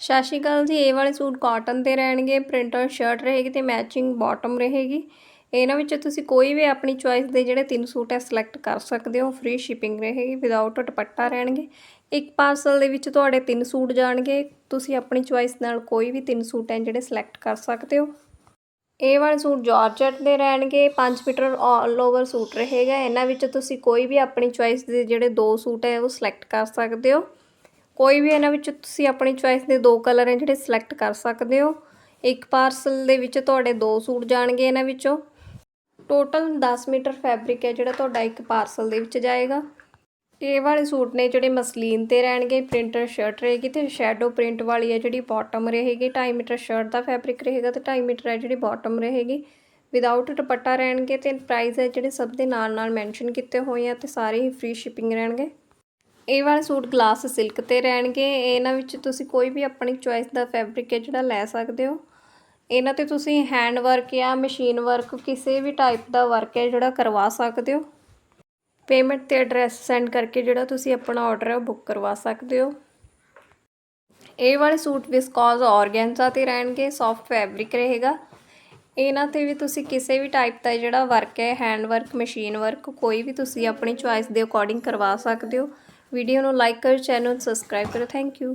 ਸਤਿ ਸ਼੍ਰੀ ਅਕਾਲ ਜੀ, ਇਹ ਵਾਲੇ ਸੂਟ ਕਾਟਨ ਦੇ ਰਹਿਣਗੇ ਪ੍ਰਿੰਟ ਪ੍ਰਿੰਟਰ ਸ਼ਰਟ ਰਹੇਗੀ ਤੇ ਮੈਚਿੰਗ ਬਾਟਮ ਰਹੇਗੀ। ਇਹਨਾਂ ਵਿੱਚ ਤੁਸੀਂ ਕੋਈ ਵੀ ਆਪਣੀ ਚੁਆਇਸ ਦੇ ਜਿਹੜੇ ਤਿੰਨ ਸੂਟ ਹੈ ਸਿਲੈਕਟ ਕਰ ਸਕਦੇ ਹੋ। ਫ੍ਰੀ ਸ਼ਿਪਿੰਗ ਰਹੇਗੀ ਵਿਦਆਊਟ ਦੁਪੱਟਾ ਰਹਿਣਗੇ। ਇੱਕ ਪਾਰਸਲ ਦੇ ਵਿੱਚ ਤੁਹਾਡੇ ਤਿੰਨ ਸੂਟ ਜਾਣਗੇ। ਤੁਸੀਂ ਆਪਣੀ ਚੁਆਇਸ ਨਾਲ ਕੋਈ ਵੀ ਤਿੰਨ ਸੂਟ ਹੈ, ਜਿਹੜੇ ਸਿਲੈਕਟ ਕਰ ਸਕਦੇ ਹੋ। ਇਹ ਵਾਲੇ ਸੂਟ ਜਾਰਜਟ ਦੇ ਰਹਿਣਗੇ 5 ਮੀਟਰ ਆਲ ਓਵਰ ਸੂਟ ਰਹੇਗਾ। ਇਹਨਾਂ ਵਿੱਚ ਤੁਸੀਂ ਕੋਈ ਵੀ ਆਪਣੀ ਚੁਆਇਸ ਦੇ ਜਿਹੜੇ ਦੋ ਸੂਟ ਹੈ, ਉਹ ਸਿਲੈਕਟ ਕਰ ਸਕਦੇ ਹੋ। ਕੋਈ ਵੀ ਇਹਨਾਂ ਵਿੱਚ ਤੁਸੀਂ ਆਪਣੀ ਚੁਆਇਸ ਦੇ ਦੋ ਕਲਰ ਹੈ ਜਿਹੜੇ ਸਿਲੈਕਟ ਕਰ ਸਕਦੇ ਹੋ। ਇੱਕ ਪਾਰਸਲ ਦੇ ਵਿੱਚ ਤੁਹਾਡੇ ਦੋ ਸੂਟ ਜਾਣਗੇ ਇਹਨਾਂ ਵਿੱਚੋਂ। ਟੋਟਲ 10 ਮੀਟਰ ਫੈਬਰਿਕ ਹੈ ਜਿਹੜਾ ਤੁਹਾਡਾ ਇੱਕ ਪਾਰਸਲ ਦੇ ਵਿੱਚ ਜਾਏਗਾ। ਇਹ ਵਾਲੇ ਸੂਟ ਨੇ ਜਿਹੜੇ ਮਸਲੀਨ ਤੇ ਰਹਿਣਗੇ ਪ੍ਰਿੰਟਰ ਸ਼ਰਟ ਰਹੇਗੀ ਤੇ ਸ਼ੈਡੋ ਪ੍ਰਿੰਟ ਵਾਲੀ ਹੈ ਜਿਹੜੀ ਬਾਟਮ ਰਹੇਗੀ। 2.5 ਮੀਟਰ ਸ਼ਰਟ ਦਾ ਫੈਬਰਿਕ ਰਹੇਗਾ ਤੇ 2.5 ਮੀਟਰ ਹੈ ਜਿਹੜੀ ਬਾਟਮ ਰਹੇਗੀ। ਵਿਦਆਊਟ ਦੁਪੱਟਾ ਰਹਿਣਗੇ ਤੇ ਪ੍ਰਾਈਸ ਹੈ ਜਿਹੜੇ ਸਭ ਦੇ ਨਾਲ ਨਾਲ ਮੈਂਸ਼ਨ ਕੀਤੇ ਹੋਏ ਆ ਤੇ ਸਾਰੇ ਹੀ ਫ੍ਰੀ ਸ਼ਿਪਿੰਗ ਰਹਿਣਗੇ। ਇਹ ਵਾਲੇ ਸੂਟ ਗਲਾਸ ਸਿਲਕ ਤੇ ਰਹਿਣਗੇ। ਇਹਨਾਂ ਵਿੱਚ ਤੁਸੀਂ ਕੋਈ ਵੀ ਆਪਣੀ ਚੁਆਇਸ ਦਾ ਫੈਬਰਿਕ ਹੈ ਜਿਹੜਾ ਲੈ ਸਕਦੇ ਹੋ। ਇਹਨਾਂ ਤੇ ਤੁਸੀਂ ਹੈਂਡ ਵਰਕ ਜਾਂ ਮਸ਼ੀਨ ਵਰਕ ਕਿਸੇ ਵੀ ਟਾਈਪ ਦਾ ਵਰਕ ਹੈ ਜਿਹੜਾ ਕਰਵਾ ਸਕਦੇ ਹੋ। ਪੇਮੈਂਟ ਤੇ ਐਡਰੈਸ ਸੈਂਡ ਕਰਕੇ ਜਿਹੜਾ ਤੁਸੀਂ ਆਪਣਾ ਆਰਡਰ ਹੈ ਉਹ ਬੁੱਕ ਕਰਵਾ ਸਕਦੇ ਹੋ। ਇਹ ਵਾਲੇ ਸੂਟ ਵਿਸਕੋਜ਼ ਔਰਗੈਂਜ਼ਾ ਤੇ ਰਹਿਣਗੇ ਸੌਫਟ ਫੈਬਰਿਕ ਰਹੇਗਾ। ਇਹਨਾਂ ਤੇ ਵੀ ਤੁਸੀਂ ਕਿਸੇ ਵੀ ਟਾਈਪ ਦਾ ਜਿਹੜਾ ਵਰਕ ਹੈ ਹੈਂਡ ਵਰਕ ਮਸ਼ੀਨ ਵਰਕ ਕੋਈ ਵੀ ਤੁਸੀਂ ਆਪਣੀ ਚੁਆਇਸ ਦੇ ਅਕੋਰਡਿੰਗ ਕਰਵਾ ਸਕਦੇ ਹੋ। ਵੀਡੀਓ ਨੂੰ ਲਾਈਕ ਕਰੋ ਚੈਨਲ ਨੂੰ ਸਬਸਕ੍ਰਾਈਬ ਕਰੋ ਥੈਂਕ ਯੂ